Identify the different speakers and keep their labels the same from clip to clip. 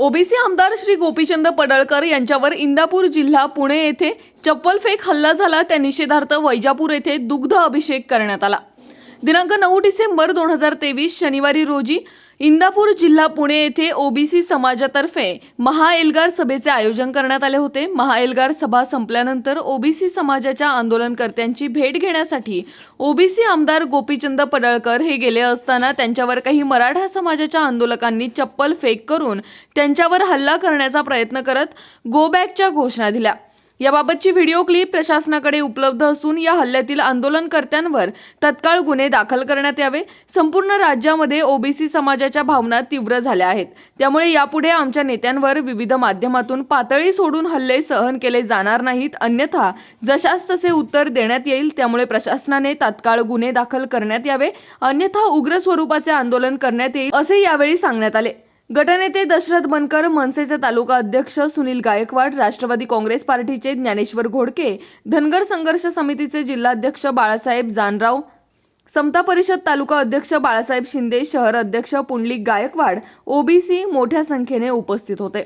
Speaker 1: OBC आमदार श्री गोपीचंद पडळकर यांच्यावर इंदापूर जिल्हा पुणे येथे चप्पलफेक हल्ला झाला. त्या निषेधार्थ वैजापूर येथे दुग्ध अभिषेक करण्यात आला. दिनांक नऊ डिसेंबर दोन हजार तेवीस शनिवारी रोजी इंदापूर जिल्हा पुणे येथे ओबीसी समाजातर्फे महाएल्गार सभेचे आयोजन करण्यात आले होते. महाएल्गार सभा संपल्यानंतर ओबीसी समाजाच्या आंदोलनकर्त्यांची भेट घेण्यासाठी ओबीसी आमदार गोपीचंद पडळकर हे गेले असताना त्यांच्यावर काही मराठा समाजाच्या आंदोलकांनी चप्पल फेक करून त्यांच्यावर हल्ला करण्याचा प्रयत्न करत गो बॅकच्या घोषणा दिल्या. याबाबतची व्हिडिओ क्लिप प्रशासनाकडे उपलब्ध असून या हल्ल्यातील आंदोलनकर्त्यांवर तत्काळ गुन्हे दाखल करण्यात यावे. संपूर्ण राज्यामध्ये ओबीसी समाजाच्या भावना तीव्र झाल्या आहेत. त्यामुळे यापुढे आमच्या नेत्यांवर विविध माध्यमातून पातळी सोडून हल्ले सहन केले जाणार नाहीत. अन्यथा जशास तसे उत्तर देण्यात येईल. त्यामुळे प्रशासनाने तात्काळ गुन्हे दाखल करण्यात यावे. अन्यथा उग्र स्वरूपाचे आंदोलन करण्यात येईल असे यावेळी सांगण्यात आले. गटनेते दशरथ बनकर मनसेचे तालुका अध्यक्ष सुनील गायकवाड राष्ट्रवादी काँग्रेस पार्टीचे ज्ञानेश्वर घोडके धनगर संघर्ष समितीचे जिल्हाध्यक्ष बाळासाहेब जानराव समता परिषद तालुका अध्यक्ष बाळासाहेब शिंदे शहर अध्यक्ष पुंडलिक गायकवाड ओबीसी मोठ्या संख्येने उपस्थित होते.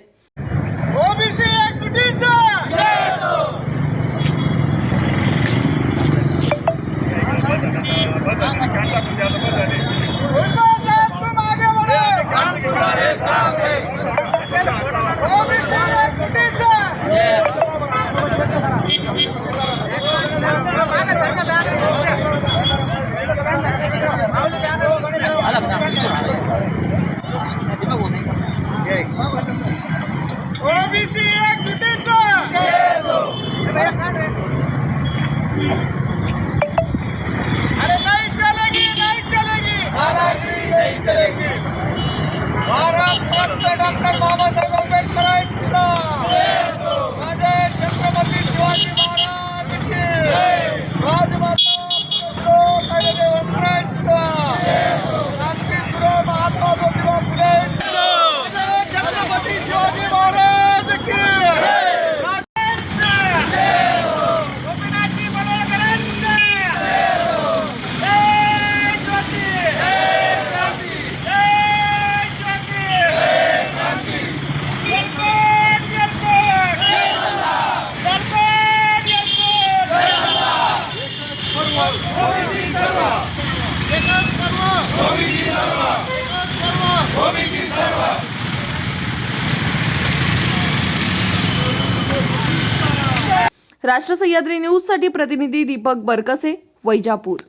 Speaker 2: ओबीसी
Speaker 1: राष्ट्र सह्याद्री न्यूजसाठी प्रतिनिधी दीपक बरकसे वैजापूर.